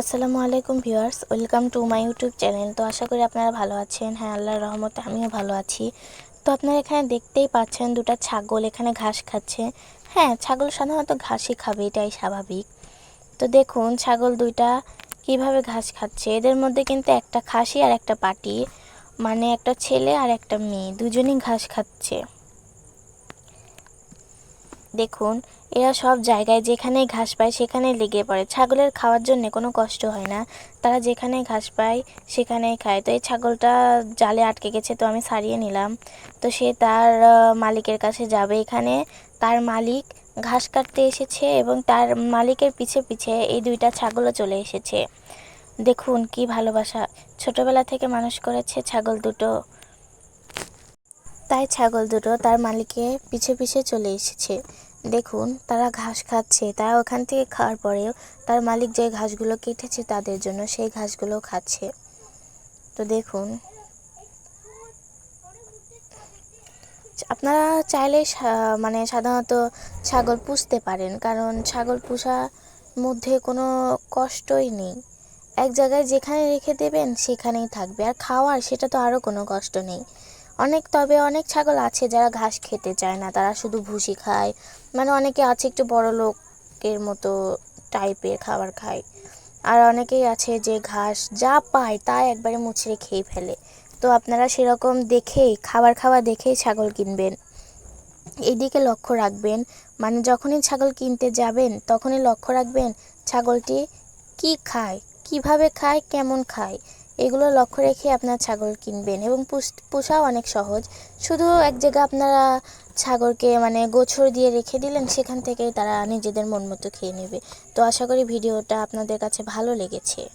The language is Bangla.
আসসালামু আলাইকুম viewers, welcome to my YouTube channel. তো আশা করি আপনারা ভালো আছেন। হ্যাঁ আল্লাহর রহমতে আমিও ভালো আছি। তো আপনারা এখানে দেখতেই পাচ্ছেন দুটো ছাগল এখানে ঘাস খাচ্ছে। হ্যাঁ ছাগল সাধারণত ঘাসই খাবে, এটাই স্বাভাবিক। তো দেখুন, ছাগল দুইটা কীভাবে ঘাস খাচ্ছে। এদের মধ্যে কিন্তু একটা খাসি আর একটা পাটি মানে একটা ছেলে আর একটা মেয়ে, দুজনই ঘাস খাচ্ছে। দেখুন, এরা সব জায়গায় যেখানেই ঘাস পায় সেখানেই লেগে পড়ে। ছাগলের খাওয়ার জন্য কোনো কষ্ট হয় না। তারা যেখানে ঘাস পায় সেখানেই খায়। তো এই ছাগলটা জালে আটকে গেছে, তো আমি সারিয়ে নিলাম। তো সে তার মালিকের কাছে যাবে। এখানে তার মালিক ঘাস কাটতে এসেছে এবং তার মালিকের পিছে পিছে এই দুইটা ছাগলও চলে এসেছে। দেখুন কি ভালোবাসা। ছোটবেলা থেকে মানুষ করেছে ছাগল দুটো। তাই ছাগল দুটো তার মালিকের পিছে পিছে চলে এসেছে। দেখুন, তারা ঘাস খাচ্ছে। তারা ওখান থেকে খাওয়ার পরেও তার মালিক যে ঘাসগুলো কেটেছে তাদের জন্য সেই ঘাসগুলো খাচ্ছে। তো দেখুন। আপনারা চাইলে মানে সাধারণত ছাগল পুষতে পারেন, কারণ ছাগল পুষার মধ্যে কোনো কষ্টই নেই। এক জায়গায় যেখানে রেখে দেবেন সেখানেই থাকবে। আর খাওয়ার, সেটা তো আরও কোনো কষ্ট নেই। অনেক, তবে অনেক ছাগল আছে যারা ঘাস খেতে চায় না, তারা শুধু ভুসি খায়। মানে অনেকে আছে একটু বড় লোকের মতো টাইপের খাবার খায়। আর অনেকেই আছে যে ঘাস যা পায় তা একবারে মুচড়ে খেয়ে ফেলে। তো আপনারা সেরকম দেখেই, খাবার খাওয়া দেখেই ছাগল কিনবেন। এদিকে লক্ষ্য রাখবেন মানে যখনই ছাগল কিনতে যাবেন, তখনই লক্ষ্য রাখবেন ছাগলটি কি খায়, কীভাবে খায়, কেমন খায়। এগুলো লক্ষ্য রেখে আপনার ছাগল কিনবেন এবং পুষ- পোষাও অনেক সহজ। শুধু এক জায়গায় আপনারা ছাগলকে মানে গোছর দিয়ে রেখে দিলেন, সেখান থেকেই তারা নিজেদের মন মতো খেয়ে নেবে। তো আশা করি ভিডিওটা আপনাদের কাছে ভালো লেগেছে।